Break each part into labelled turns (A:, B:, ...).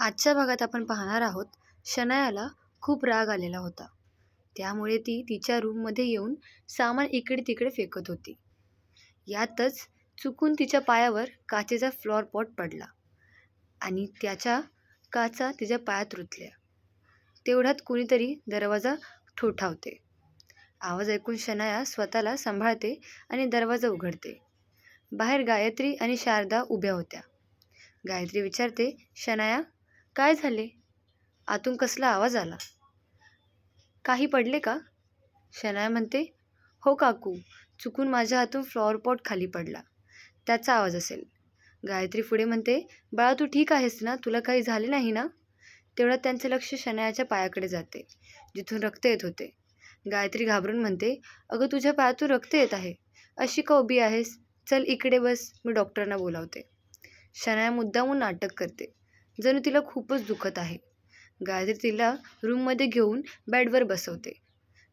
A: आजच्या भागात आपण पाहणार आहोत शनायाला खूप राग आलेला होता. त्यामुळे ती तिच्या रूममध्ये येऊन सामान इकडे तिकडे फेकत होती. यातच चुकून तिच्या पायावर काचेचा फ्लॉर पॉट पडला आणि त्याच्या काचा तिच्या पायात रुतल्या. तेवढ्यात कुणीतरी दरवाजा ठोठावते. आवाज ऐकून शनाया स्वतःला सांभाळते आणि दरवाजा उघडते. बाहेर गायत्री आणि शारदा उभ्या होत्या. गायत्री विचारते शनाया काय झाले? आतून कसला आवाज आला? काही पडले का? शनाया म्हणते हो काकू चुकून माझ्या हातून फ्लॉवर पॉट खाली पडला. त्याचा आवाज असेल. गायत्री पुढे म्हणते बाळा तू ठीक आहेस ना? तुला काही झाले नाही ना? तेवढ्यात त्यांचे लक्ष शनायाच्या पायाकडे जाते जिथून रक्त येत होते. गायत्री घाबरून म्हणते अगं तुझ्या पायातून रक्त येत आहे. अशी का उभी आहेस? चल इकडे बस मी डॉक्टरांना बोलावते. शनाया मुद्दामून नाटक करते. जणू तिला खूपच दुखत आहे. गायत्री तिला रूममध्ये घेऊन बेडवर बसवते.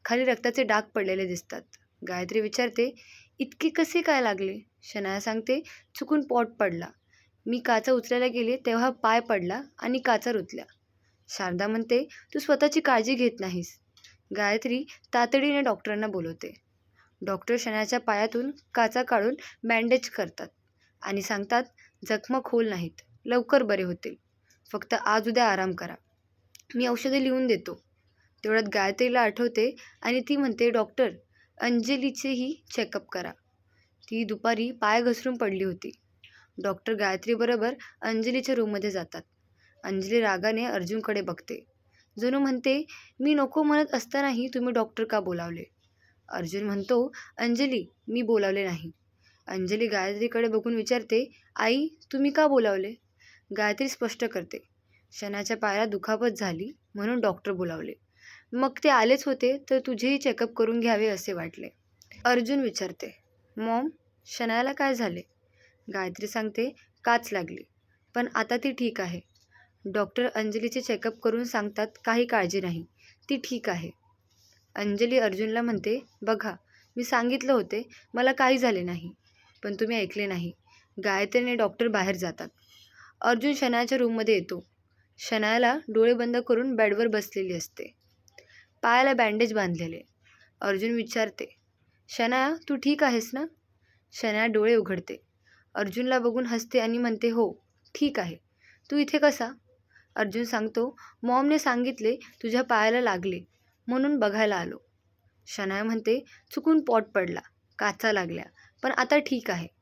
A: खाली रक्ताचे डाग पडलेले दिसतात. गायत्री विचारते इतके कसे काय लागले? शनाया सांगते चुकून पॉट पडला. मी काचा उचलायला गेले तेव्हा पाय पडला आणि काचा रुतल्या. शारदा म्हणते तू स्वतःची काळजी घेत नाहीस. गायत्री तातडीने डॉक्टरांना बोलवते. डॉक्टर शनाच्या पायातून काचा काढून बँडेज करतात आणि सांगतात जखमा खोल नाहीत. लवकर बरे होतील. फक्त आज उद्या आराम करा. मी औषधे लिहून देतो. तेवढ्यात गायत्रीला आठवते आणि ती म्हणते डॉक्टर अंजलीचेही चेकअप करा. ती दुपारी पाय घसरून पडली होती. डॉक्टर गायत्रीबरोबर अंजलीच्या रूममध्ये जातात. अंजली रागाने अर्जुनकडे बघते. जणू म्हणते मी नको म्हणत असतानाही तुम्ही डॉक्टर का बोलावले? अर्जुन म्हणतो अंजली मी बोलावले नाही. अंजली गायत्रीकडे बघून विचारते आई तुम्ही का बोलावले? गायत्री स्पष्ट करते. शनाच्या पायाला दुखापत झाली म्हणून डॉक्टर बोलावले. मग ते आलेच होते तर तुझेही चेकअप करून घ्यावे असे वाटले. अर्जुन विचारते मॉम शनायाला काय झाले? गायत्री सांगते काच लागली. पण आता ती ठीक आहे. डॉक्टर अंजलीचे चेकअप करून सांगतात काही काळजी नाही. ती ठीक आहे. अंजली अर्जुनला म्हणते बघा मी सांगितलं होते मला काही झाले नाही. पण तुम्ही ऐकले नाही. गायत्रीने डॉक्टर बाहेर जातात. अर्जुन शनायाच्या रूममध्ये येतो. शनायाला डोळे बंद करून बेडवर बसलेली असते. पायाला बँडेज बांधलेले. अर्जुन विचारते शनाया तू ठीक आहेस ना? शनाया डोळे उघडते. अर्जुनला बघून हसते आणि म्हणते हो ठीक आहे. तू इथे कसा? अर्जुन सांगतो मॉमने सांगितले तुझ्या पायाला लागले. म्हणून बघायला आलो. शनाया म्हणते चुकून पॉट पडला. काचा लागल्या. पण आता ठीक आहे.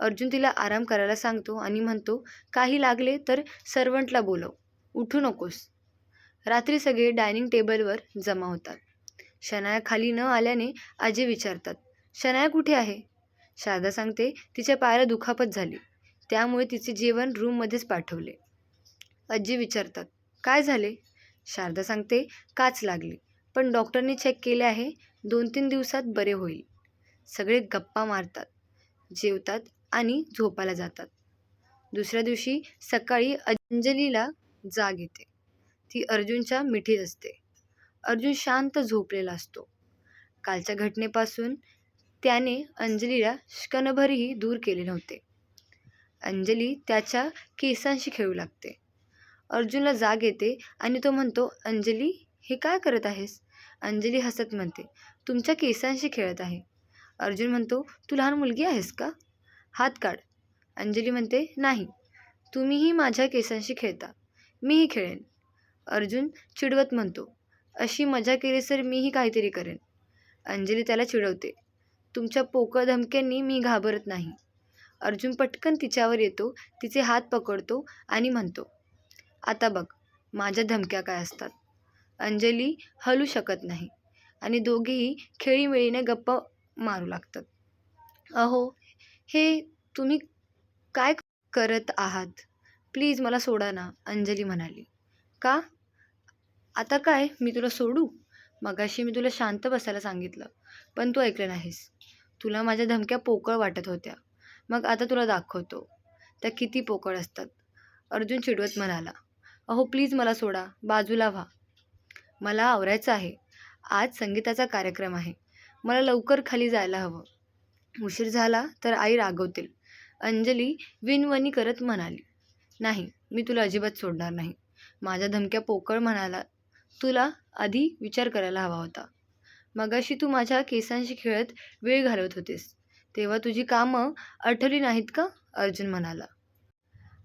A: अर्जुन तिला आराम करायला सांगतो आणि म्हणतो काही लागले तर सर्वंटला बोलव. उठू नकोस. रात्री सगळे डायनिंग टेबलवर जमा होतात. शनाया खाली न आल्याने आजी विचारतात शनाया कुठे आहे? शारदा सांगते तिच्या पायाला दुखापत झाली. त्यामुळे तिचे जेवण रूममध्येच पाठवले. आजी विचारतात काय झाले? शारदा सांगते काच लागली. पण डॉक्टरने चेक केले आहे दोन तीन दिवसात बरे होईल. सगळे गप्पा मारतात. जेवतात आणि झोपायला जातात. दुसऱ्या दिवशी सकाळी अंजलीला जाग येते. ती अर्जुनच्या मिठीत असते. अर्जुन शांत झोपलेला असतो. कालच्या घटनेपासून त्याने अंजलीला क्षणभरही दूर केले नव्हते. अंजली त्याच्या केसांशी खेळू लागते. अर्जुनला जाग येते आणि तो म्हणतो अंजली हे काय करत आहेस? अंजली हसत म्हणते तुमच्या केसांशी खेळत आहे. अर्जुन म्हणतो तू लहान मुलगी आहेस का? हात काढ. अंजली म्हणते नाही. तुम्हीही माझ्या केसांशी खेळता. मीही खेळेन. अर्जुन चिडवत म्हणतो अशी मजा केली तर मीही काहीतरी करेन. अंजली त्याला चिडवते तुमच्या पोकळ धमक्यांनी मी घाबरत नाही. अर्जुन पटकन तिच्यावर येतो तिचे हात पकडतो आणि म्हणतो आता बघ माझ्या धमक्या काय असतात. अंजली हलू शकत नाही आणि दोघेही खेळीमेळीने गप्पा मारू लागतात. अहो हे तुम्ही काय करत आहात? प्लीज मला सोडा ना अंजली म्हणाली. का? आता काय? मी तुला सोडू? मगाशी मी तुला शांत बसायला सांगितलं पण तू ऐकलं नाहीस. तुला माझ्या धमक्या पोकळ वाटत होत्या. मग आता तुला दाखवतो. त्या किती पोकळ असतात. अर्जुन चिडवत म्हणाला. अहो प्लीज मला सोडा. बाजूला व्हा. मला आवरायचं आहे. आज संगीताचा कार्यक्रम आहे. मला लवकर खाली जायला हवं. उशीर झाला तर आई रागवतील. अंजली विनवणी करत म्हणाली नाही मी तुला अजिबात सोडणार नाही. माझ्या धमक्या पोकळ म्हणाला. तुला आधी विचार करायला हवा होता. मगाशी तू माझ्या केसांशी खेळत वेळ घालवत होतीस. तेव्हा तुझी कामं आठवली नाहीत का? अर्जुन म्हणाला.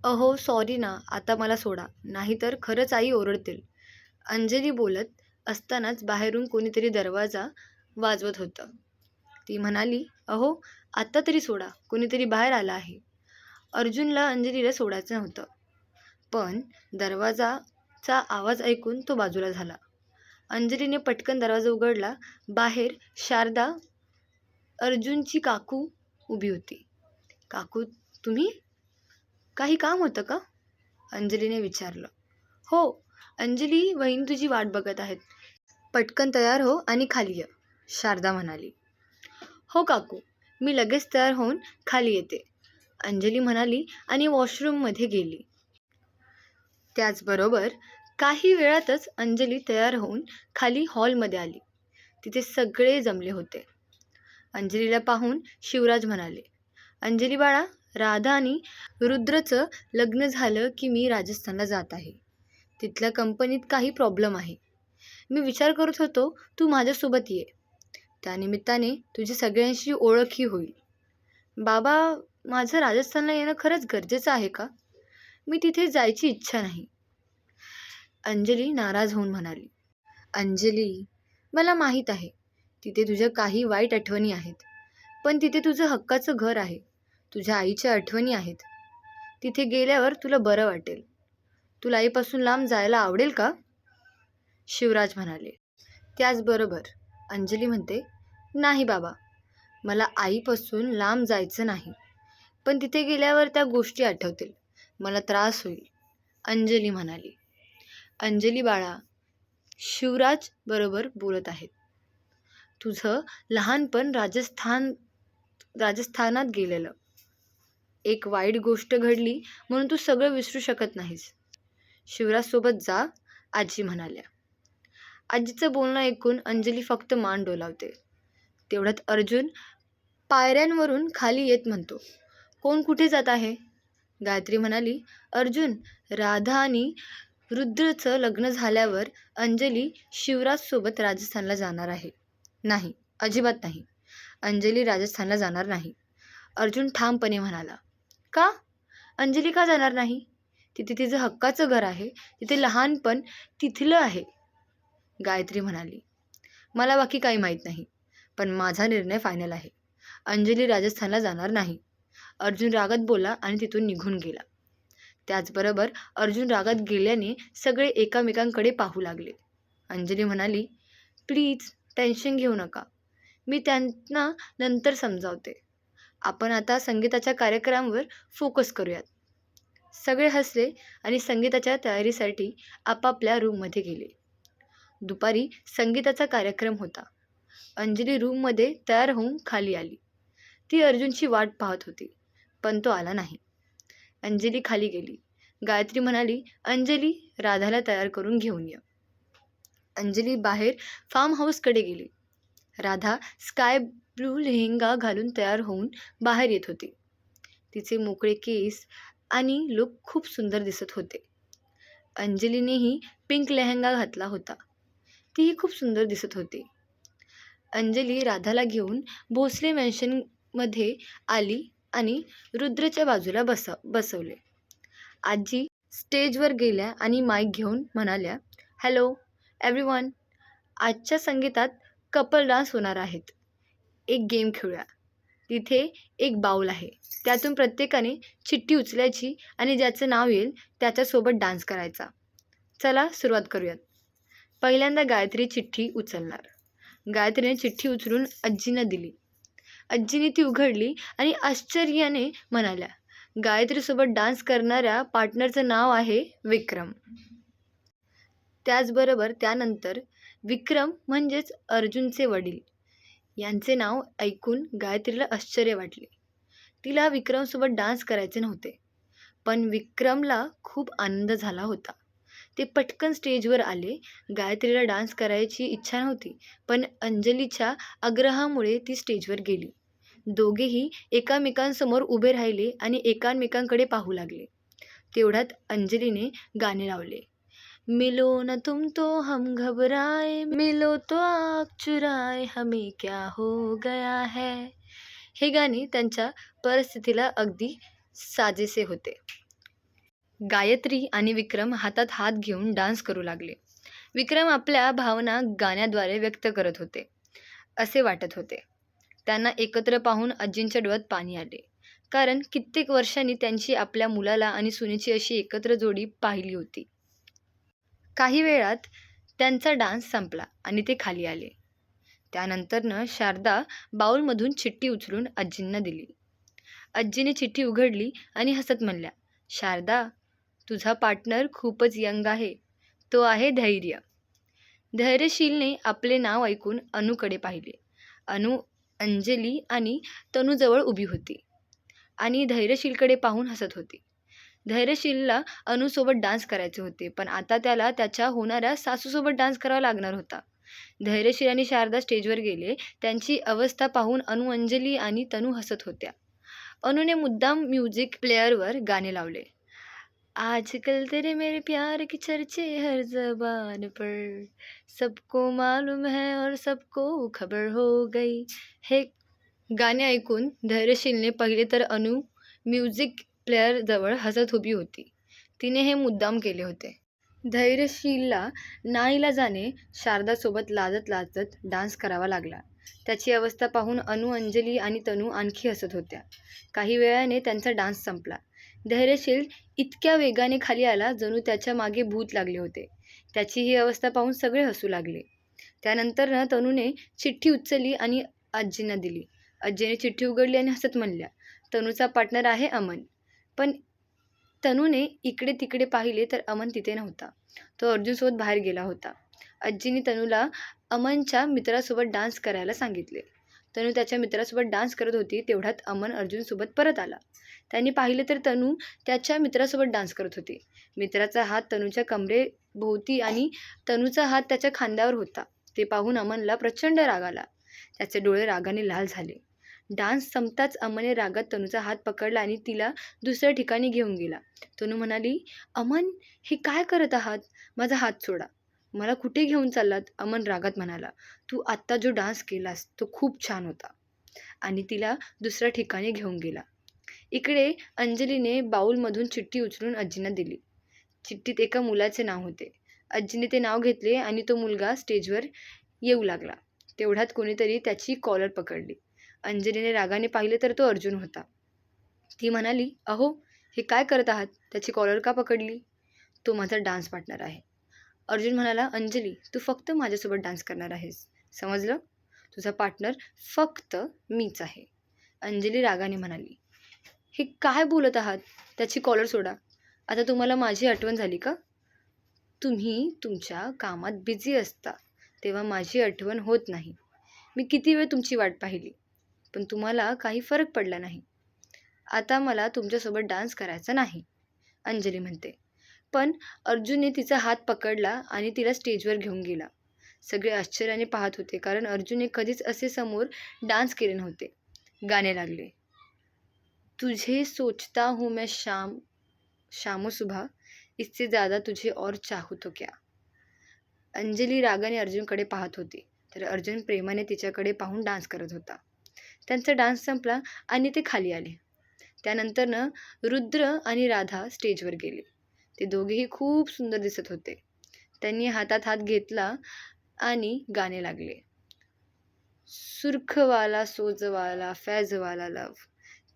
A: अहो सॉरी ना. आता मला सोडा. नाहीतर खरंच आई ओरडतील. अंजली बोलत असतानाच बाहेरून कोणीतरी दरवाजा वाजवत होतं. ती म्हणाली अहो आत्ता तरी सोडा कुणीतरी बाहेर आला आहे. अर्जुनला अंजलीला सोडायचं नव्हतं. पण दरवाजाचा आवाज ऐकून तो बाजूला झाला. अंजलीने पटकन दरवाजा उघडला. बाहेर शारदा अर्जुनची काकू उभी होती. काकू तुम्ही? काही काम होतं का? अंजलीने विचारलं. हो अंजली वहीन तुझी वाट बघत आहेत. पटकन तयार हो आणि खाली ये शारदा म्हणाली. हो काकू मी लगेच तयार होऊन खाली येते. अंजली म्हणाली आणि वॉशरूममध्ये गेली. त्याचबरोबर काही वेळातच अंजली तयार होऊन खाली हॉलमध्ये आली. तिथे सगळे जमले होते. अंजलीला पाहून शिवराज म्हणाले अंजली बाळा राधा आणि रुद्रचं लग्न झालं की मी राजस्थानला जात आहे. तिथल्या कंपनीत काही प्रॉब्लेम आहे. मी विचार करत होतो तू माझ्यासोबत ये. त्यानिमित्ताने तुझी सगळ्यांशी ओळखही होईल. बाबा माझं राजस्थानला येणं खरंच गरजेचं आहे का? मी तिथे जायची इच्छा नाही. अंजली नाराज होऊन म्हणाली. अंजली मला माहीत आहे तिथे तुझ्या काही वाईट आठवणी आहेत पण तिथे तुझं हक्काचं घर आहे तुझ्या आईच्या आठवणी आहेत. तिथे गेल्यावर तुला बरं वाटेल. तुला आईपासून लांब जायला आवडेल का? शिवराज म्हणाले. त्याचबरोबर अंजली म्हणते नाही बाबा मला आईपासून लांब जायचं नाही पण तिथे गेल्यावर त्या गोष्टी आठवतील मला त्रास होईल अंजली म्हणाली. अंजली बाळा शिवराज बरोबर बोलत आहेत. तुझं लहानपण राजस्थान राजस्थानात गेलेलं. एक वाईट गोष्ट घडली म्हणून तू सगळं विसरू शकत नाहीस. शिवराजसोबत जा आजी म्हणाल्या. आजीचं बोलणं ऐकून अंजली फक्त मान डोलावते. तेवढ्यात अर्जुन पायऱ्यांवरून खाली येत म्हणतो कोण कुठे जात आहे? गायत्री म्हणाली अर्जुन राधा आणि रुद्रचं लग्न झाल्यावर अंजली शिवराजसोबत राजस्थानला जाणार आहे. नाही अजिबात नाही. अंजली राजस्थानला जाणार नाही. अर्जुन ठामपणे म्हणाला का? अंजली का जाणार नाही? तिथे तिचं हक्काचं घर आहे. तिथे लहानपण तिथलं आहे. गायत्री म्हणाली. मला बाकी काही माहीत नाही पण माझा निर्णय फायनल आहे. अंजली राजस्थानला जाणार नाही. अर्जुन रागात बोला आणि तिथून निघून गेला. त्याचबरोबर अर्जुन रागात गेल्याने सगळे एकामेकांकडे पाहू लागले. अंजली म्हणाली प्लीज टेन्शन घेऊ नका. मी त्यांना नंतर समजावते. आपण आता संगीताच्या कार्यक्रमावर फोकस करूयात. सगळे हसले आणि संगीताच्या तयारीसाठी आपापल्या रूममध्ये गेले. दुपारी संगीताचा कार्यक्रम होता. अंजली रूममध्ये तयार होऊन खाली आली. ती अर्जुनची वाट पाहत होती पण तो आला नाही. अंजली खाली गेली. गायत्री म्हणाली अंजली राधाला तयार करून घेऊन ये. अंजली बाहेर फार्म हाऊसकडे गेली. राधा स्काय ब्लू लेहेंगा घालून तयार होऊन बाहेर येत होती. तिचे मोकळे केस आणि लुक खूप सुंदर दिसत होते. अंजलीनेही पिंक लेहंगा घातला होता. तीही खूप सुंदर दिसत होती. अंजली राधाला घेऊन भोसले मॅन्शनमध्ये आली आणि रुद्रच्या बाजूला बसा बसवले. आजी स्टेजवर गेल्या आणि माईक घेऊन म्हणाल्या हॅलो एव्हरीवन आजच्या संगीतात कपल डान्स होणार आहेत. एक गेम खेळूया. तिथे एक बाऊल आहे. त्यातून प्रत्येकाने चिठ्ठी उचलायची आणि ज्याचं नाव येईल त्याच्यासोबत डान्स करायचा. चला सुरुवात करूयात. पहिल्यांदा गायत्री चिठ्ठी उचलणार. गायत्रीने चिठ्ठी उचलून आजींना दिली. आजीने ती उघडली आणि आश्चर्याने म्हणाल्या गायत्रीसोबत डान्स करणाऱ्या पार्टनरचं नाव आहे विक्रम. त्याचबरोबर त्यानंतर विक्रम म्हणजेच अर्जुनचे वडील. यांचे नाव ऐकून गायत्रीला आश्चर्य वाटले. तिला विक्रमसोबत डान्स करायचे नव्हते पण विक्रमला खूप आनंद झाला होता. ते पटकन स्टेजवर आले. गायत्रीला डान्स करायची इच्छा नव्हती पण अंजलीच्या आग्रहामुळे ती स्टेजवर गेली. दोघेही एकामेकांसमोर उभे राहिले आणि एकामेकांकडे पाहू लागले. तेवढ्यात अंजलीने गाणे लावले. मिलो न तुम तो हम घबराए मिलो तो आग चुराए हमें क्या हो गया है? हे गाणे त्यांच्या परिस्थितीला अगदी साजेसे होते. गायत्री आणि विक्रम हातात हात घेऊन डान्स करू लागले. विक्रम आपल्या भावना गाण्याद्वारे व्यक्त करत होते असे वाटत होते. त्यांना एकत्र पाहून आजींच्या डोळ्यात पाणी आले. कारण कित्येक वर्षांनी त्यांची आपल्या मुलाला आणि सुनेची अशी एकत्र जोडी पाहिली होती. काही वेळात त्यांचा डान्स संपला आणि ते खाली आले. त्यानंतरनं शारदा बाऊलमधून चिठ्ठी उचलून आजींना दिली. आजीने चिठ्ठी उघडली आणि हसत म्हणल्या शारदा तुझा पार्टनर खूपच यंग आहे. तो आहे धैर्य. धैर्यशीलने आपले नाव ऐकून अनुकडे पाहिले. अनु अंजली आणि तनूजवळ उभी होती. आणि धैर्यशीलकडे पाहून हसत होती. धैर्यशीलला अनुसोबत डान्स करायचे होते पण आता त्याला त्याच्या होणाऱ्या सासूसोबत डान्स करावा लागणार होता. धैर्यशील आणि शारदा स्टेजवर गेले त्यांची अवस्था पाहून अनु अंजली आणि तनू हसत होत्या. अनुने मुद्दाम म्युझिक प्लेअरवर गाणे लावले. आजकल तेरे मेरे प्यार की चर्चे हर जबान पर। सबको मालूम है और सबको खबर हो गई हे। गाणे ऐकून धैर्यशीलने पहिले तर अनु म्युझिक प्लेअरजवळ हसत उभी होती। तिने हे मुद्दाम केले होते। धैर्यशीलला नाईलाजाने शारदासोबत लाजत लाजत डान्स करावा लागला। त्याची अवस्था पाहून अनु अंजली आणि तनू आणखी हसत होत्या। काही वेळाने त्यांचा डान्स संपला। धैर्यशील इतक्या वेगाने खाली आला जणू त्याच्यामागे भूत लागले होते. त्याची ही अवस्था पाहून सगळे हसू लागले. त्यानंतर ना तनूने चिठ्ठी उचलली आणि आजींना दिली. आजीने चिठ्ठी उघडली आणि हसत म्हणल्या तनूचा पार्टनर आहे अमन. पण तनूने इकडे तिकडे पाहिले तर अमन तिथे नव्हता. तो अर्जुनसोबत बाहेर गेला होता. आजीने तनूला अमनच्या मित्रासोबत डान्स करायला सांगितले. तनू त्याच्या मित्रासोबत डान्स करत होती तेवढ्यात अमन अर्जुनसोबत परत आला. त्यांनी पाहिले तर तनू त्याच्या मित्रासोबत डान्स करत होती. मित्राचा हात तनूच्या कमरेभोवती आणि तनूचा हात त्याच्या खांद्यावर होता. ते पाहून अमनला प्रचंड राग आला. त्याचे डोळे रागाने लाल झाले. डान्स संपताच अमने रागात तनूचा हात पकडला आणि तिला दुसऱ्या ठिकाणी घेऊन गेला. तनू म्हणाली अमन हे काय करत आहात? माझा हात सोडा. मला कुठे घेऊन चाललात? अमन रागात म्हणाला. तू आत्ता जो डान्स केलास तो खूप छान होता. आणि तिला दुसऱ्या ठिकाणी घेऊन गेला. इकडे अंजलीने बाऊलमधून चिठ्ठी उचलून आजींना दिली. चिठ्ठीत एका मुलाचे नाव होते. आजीने ते नाव घेतले आणि तो मुलगा स्टेजवर येऊ लागला. तेवढ्यात कोणीतरी त्याची कॉलर पकडली. अंजलीने रागाने पाहिले तर तो अर्जुन होता. ती म्हणाली अहो हे काय करत आहात? त्याची कॉलर का पकडली? तो माझा डान्स पार्टनर आहे. अर्जुन म्हणाला अंजली तू फक्त माझ्यासोबत डान्स करणार आहेस. समजलं? तुझा पार्टनर फक्त मीच आहे. अंजली रागाने म्हणाली हे काय बोलत आहात? त्याची कॉलर सोडा. आता तुम्हाला माझी आठवण झाली का? तुम्ही तुमच्या कामात बिझी असता तेव्हा माझी आठवण होत नाही. मी किती वेळ तुमची वाट पाहिली पण तुम्हाला काही फरक पडला नाही. आता मला तुमच्यासोबत डान्स करायचा नाही. अंजली म्हणते पण अर्जुनने तिचा हात पकडला आणि तिला स्टेजवर घेऊन गेला. सगळे आश्चर्याने पाहत होते कारण अर्जुनने कधीच असे समोर डान्स केले नव्हते. गाणे लागले. तुझे सोचता हूँ मैं शाम शामो सुबह इससे ज़्यादा तुझे और चाहू तो क्या? अंजली रागाने अर्जुनकडे पाहत होती तर अर्जुन प्रेमाने तिच्याकडे पाहून डान्स करत होता. त्यांचा डान्स संपला आणि ते खाली आले. त्यानंतरनं रुद्र आणि राधा स्टेजवर गेले. ते दोघेही खूप सुंदर दिसत होते. त्यांनी हातात हात घेतला आणि गाणे लागले. सुर्खवाला सोजवाला फॅजवाला लव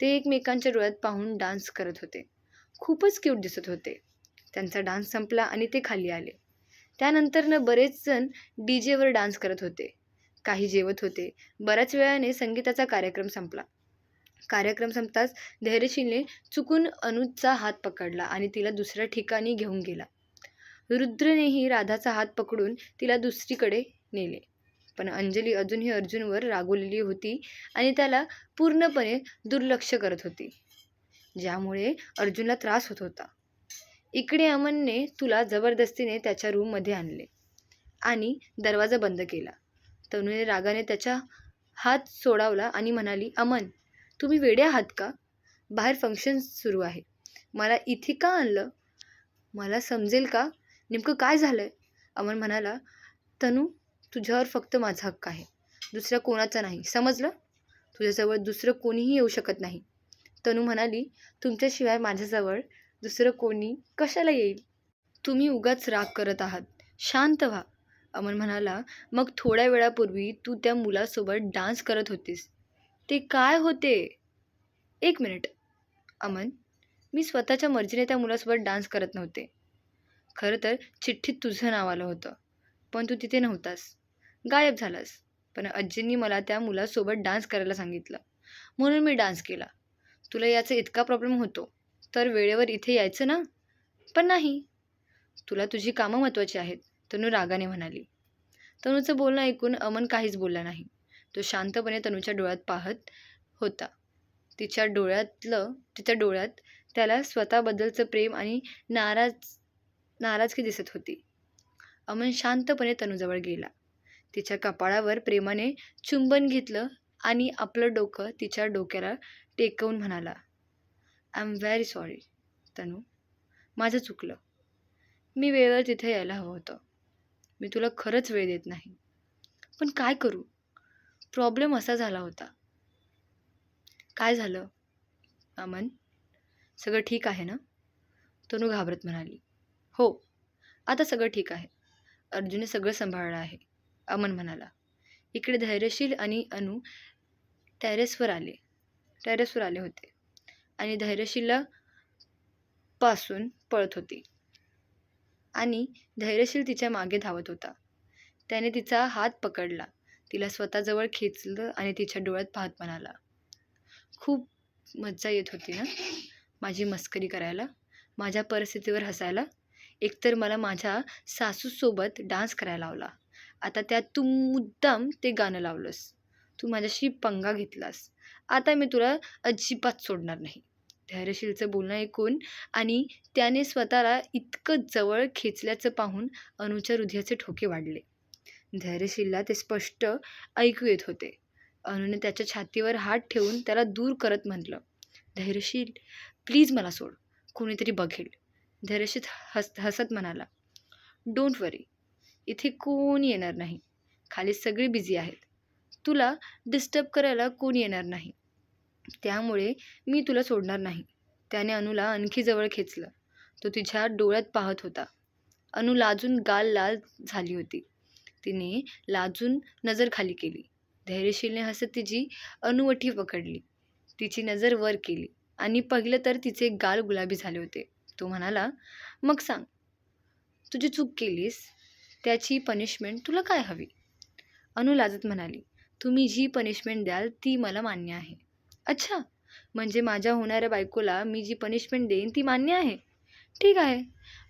A: ते एकमेकांच्या डोळ्यात पाहून डान्स करत होते. खूपच क्यूट दिसत होते. त्यांचा डान्स संपला आणि ते खाली आले. त्यानंतरनं बरेच जण डी जेवर डान्स करत होते. काही जेवत होते. बऱ्याच वेळाने संगीताचा कार्यक्रम संपला. कार्यक्रम संपताच धैर्यशीलने चुकून अनुजचा हात पकडला आणि तिला दुसऱ्या ठिकाणी घेऊन गेला. रुद्रनेही राधाचा हात पकडून तिला दुसरीकडे नेले. पण अंजली अजूनही अर्जुनवर रागवलेली होती आणि त्याला पूर्णपणे दुर्लक्ष करत होती. ज्यामुळे अर्जुनला त्रास होत होता. इकडे अमनने तुला जबरदस्तीने त्याच्या रूममध्ये आणले आणि दरवाजा बंद केला. तनुने रागाने त्याचा हात सोडावला आणि म्हणाली अमन तुम्ही वेडे आहात का? बाहेर फंक्शन सुरू आहे. मला इथे का आणलं? मला समजेल का? नेमकं काय झालं आहे अमन म्हणाला तनू तुझ्यावर फक्त माझा हक्क आहे. दुसऱ्या कोणाचा नाही. समजलं? तुझ्याजवळ दुसरं कोणीही येऊ शकत नाही. तनू म्हणाली तुमच्याशिवाय माझ्याजवळ दुसरं कोणी कशाला येईल? तुम्ही उगाच राग करत आहात. शांत व्हा. अमन म्हणाला मग थोड्या वेळापूर्वी तू त्या मुलासोबत डान्स करत होतीस. ते काय होते? एक मिनिट अमन मी स्वतःच्या मर्जीने त्या मुलासोबत डान्स करत नव्हते. खरं तर चिठ्ठीत तुझं नाव आलं होतं पण तू तिथे नव्हतास. गायब झालास पण आजींनी मला त्या मुलासोबत डान्स करायला सांगितलं. म्हणून मी डान्स केला. तुला याचा इतका प्रॉब्लेम होतो तर वेळेवर इथे यायचं ना? पण नाही. तुला तुझी कामं महत्त्वाची आहेत तनू रागाने म्हणाली. तनूचं बोलणं ऐकून अमन काहीच बोलला नाही. तो शांतपणे तनूच्या डोळ्यात पाहत होता. तिच्या डोळ्यातलं तिच्या डोळ्यात त्याला स्वतःबद्दलचं प्रेम आणि नाराज नाराजगी दिसत होती. अमन शांतपणे तनूजवळ गेला. तिच्या कपाळावर प्रेमाने चुंबन घेतलं आणि आपलं डोकं तिच्या डोक्याला टेकवून म्हणाला I am very sorry Tanu. माझं चुकलं. मी वेळेवर तिथे यायला हवं होतं. मी तुला खरंच वेळ देत नाही. पण काय करू? प्रॉब्लेम असा झाला होता. काय झालं? अमन सगळं ठीक आहे ना? तनू घाबरत म्हणाली. हो आता सगळं ठीक आहे. अर्जुनने सगळं सांभाळलं आहे. अमन म्हणाला. इकडे धैर्यशील आणि अनु टेरेसवर आले. टेरेसवर आले होते. आणि धैर्यशीलला पासून पळत होती. आणि धैर्यशील तिच्यामागे धावत होता. त्याने तिचा हात पकडला. तिला स्वतःजवळ खेचलं आणि तिच्या डोळ्यात पाहत म्हणाला खूप मज्जा येत होती ना माझी मस्करी करायला? माझ्या परिस्थितीवर हसायला? एकतर मला माझ्या सासूसोबत डान्स करायला लावला. आता त्यात तू मुद्दाम ते गाणं लावलंस. तू माझ्याशी पंगा घेतलास. आता मी तुला अजिबात सोडणार नाही. धैर्यशीलचं बोलणं ऐकून आणि त्याने स्वतःला इतकं जवळ खेचल्याचं पाहून अनुच्या हृदयाचे ठोके वाढले. धैर्यशीलला ते स्पष्ट ऐकू येत होते. अनुने त्याच्या छातीवर हात ठेवून त्याला दूर करत म्हटलं धैर्यशील प्लीज मला सोड. कोणीतरी बघेल. धैर्यशील हस हसत म्हणाला डोंट वरी इथे कोण येणार नाही. खाली सगळी बिझी आहेत. तुला डिस्टर्ब करायला कोण येणार नाही. त्यामुळे मी तुला सोडणार नाही. त्याने अनुला आणखी जवळ खेचलं. तो तिच्या डोळ्यात पाहत होता. अनुला अजून गाल लाल झाली होती. तिने लाजून नजर खाली केली. धैर्यशीलने हसत तिची अनुवठी पकडली. तिची नजर वर केली आणि पहिलं तर तिचे गाल गुलाबी झाले होते. तो म्हणाला मग सांग तुझी चूक केलीस त्याची पनिशमेंट तुला काय हवी? अनु लाजत म्हणाली तुम्ही जी पनिशमेंट द्याल ती मला मान्य आहे. अच्छा म्हणजे माझ्या होणाऱ्या बायकोला मी जी पनिशमेंट देईन ती मान्य आहे? ठीक आहे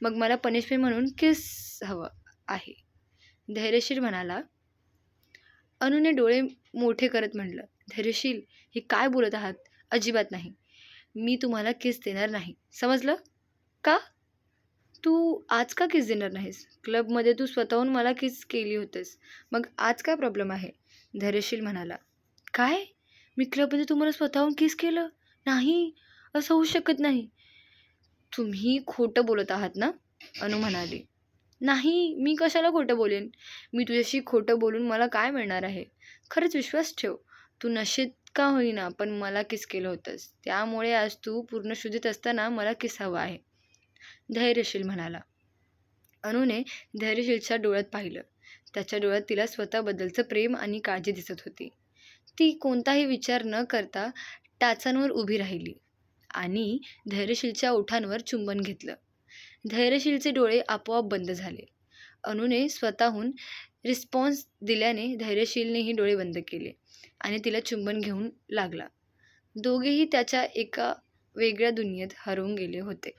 A: मग मला पनिशमेंट म्हणून किस हवं आहे. धैर्यशील म्हणाला. अनुने डोळे मोठे करत म्हटलं धैर्यशील हे काय बोलत आहात? अजिबात नाही. मी तुम्हाला किस देणार नाही. समजलं? का? तू आज का किस देणार नाहीस? क्लबमध्ये तू स्वतःहून मला किस केली होतेस? मग आज काय प्रॉब्लेम आहे? धैर्यशील म्हणाला. काय? मी क्लबमध्ये तुम्हाला स्वतःहून किस केलं? नाही. असं होऊ शकत नाही. तुम्ही खोटं बोलत आहात ना? अनु म्हणाली. नाही मी कशाला खोटं बोलेन? मी तुझ्याशी खोटं बोलून मला काय मिळणार आहे? खरंच विश्वास ठेव. तू नशेत का होईना पण मला किस केलं होतंस? त्यामुळे आज तू पूर्ण शुद्धीत असताना मला किस हवा आहे? धैर्यशील म्हणाला. अनुने धैर्यशीलच्या डोळ्यात पाहिलं. त्याच्या डोळ्यात तिला स्वतःबद्दलचं प्रेम आणि काळजी दिसत होती. ती कोणताही विचार न करता टाचांवर उभी राहिली आणि धैर्यशीलच्या ओठांवर चुंबन घेतलं. धैर्यशीलचे डोळे आपोआप बंद झाले. अनुने स्वतःहून रिस्पॉन्स दिल्याने धैर्यशीलनेही डोळे बंद केले आणि तिला चुंबन घेऊन लागला. दोघेही त्याच्या एका वेगळ्या दुनियेत हरवून गेले होते.